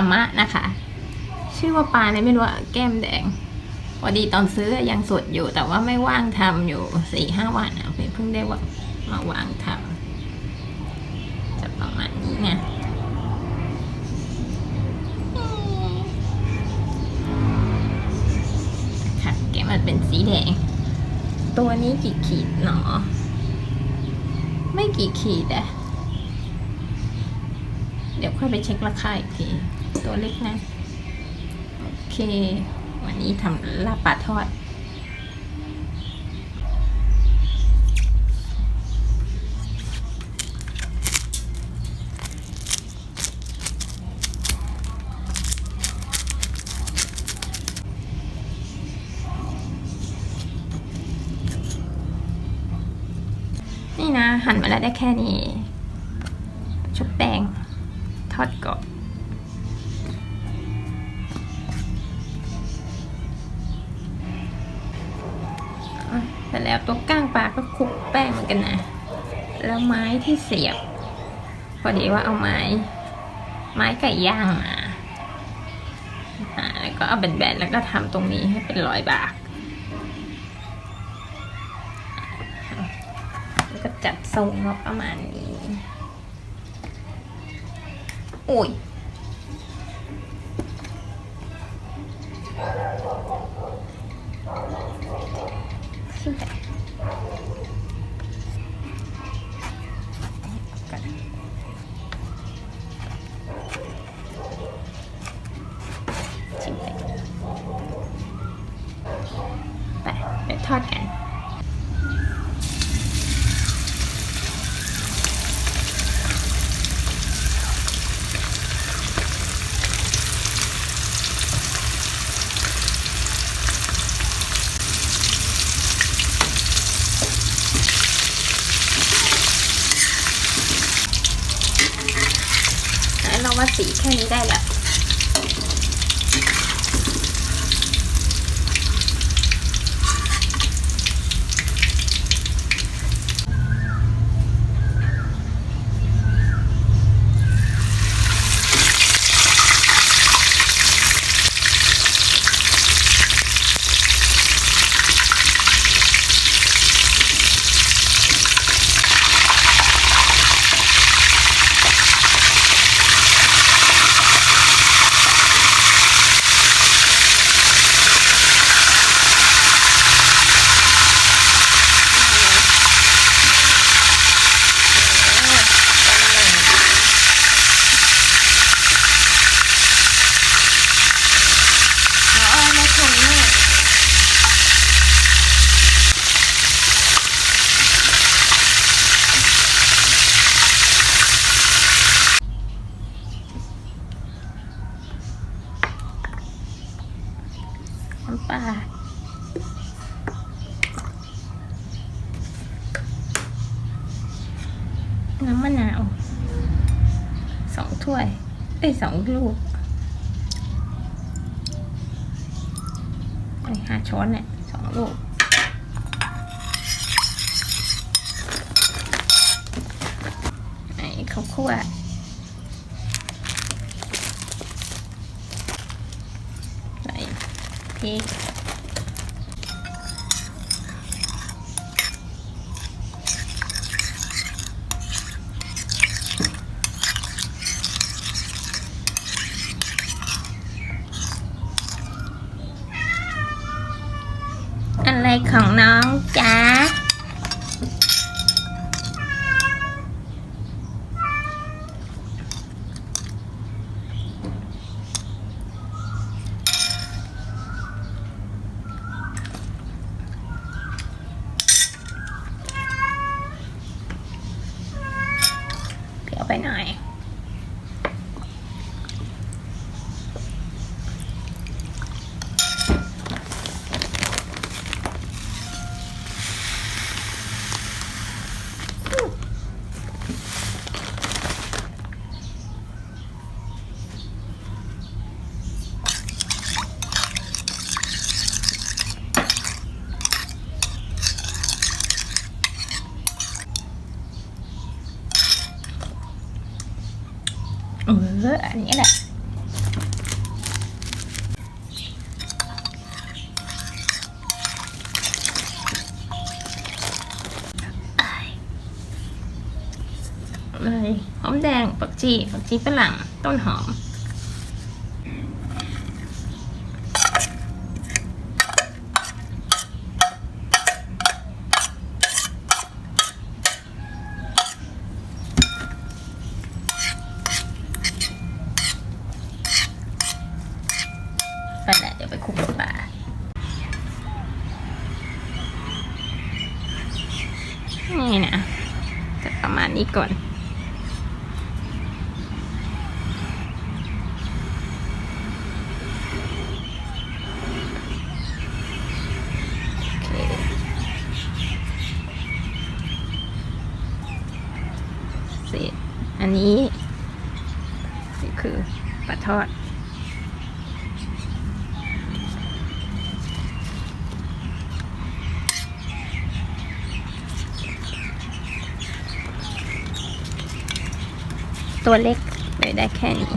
ามะนะคะ ชื่อว่าปลาอะไรไม่รู้อะแก้มแดงพอดีตอนซื้อยังสดอยู่ แต่ว่าไม่ว่างทำอยู่สี่ห้าวันอะเพิ่งได้ว่ามาวางทำจะประมาณนี้ไงค่ะแกะมันเป็นสีแดง ตัวนี้กี่ขีดหนอ ไม่กี่ขีดอะเดี๋ยวค่อยไปเช็คราคาอีกที ตัวเล็กนะ โอเค วันนี้ทำลาบปลาทอด นี่นะ หั่นมาแล้วได้แค่นี้ ชุบแป้งทอดกรอบ เสร็จแล้วตัวก้างปลาก็คลุกแป้งเหมือนกันนะ แล้วไม้ที่เสียบ พอดีว่าเอาไม้ ไม้ไก่ย่างมาแล้วก็เอาแบนๆแล้วก็ทำตรงนี้ให้เป็นรอยบาก แล้วก็จัดทรงมาประมาณนี้ โอ้ย สีแค่นี้ได้แล้ว อ๋อไม่ทนแม่น้ำปลา น้ำมะนาวสองถ้วย เอ้ยสองลูกไอห้าช้อนเนี่ยสองลูก ไอ้ข้าวคั่วใส่พริกอะไรของน้องจ๊ะ ไปไหน อออันนี้แหละเลยหอมแดง ผักชีผักชีฝรั่ง ต้นหอม ไปแหละเดี๋ยวไปคลุกกับปลานี่นะี้ก่อนเคเสร็จอันนี้นี่คือปลาทอด ตัวเล็กเลยได้แค่นี้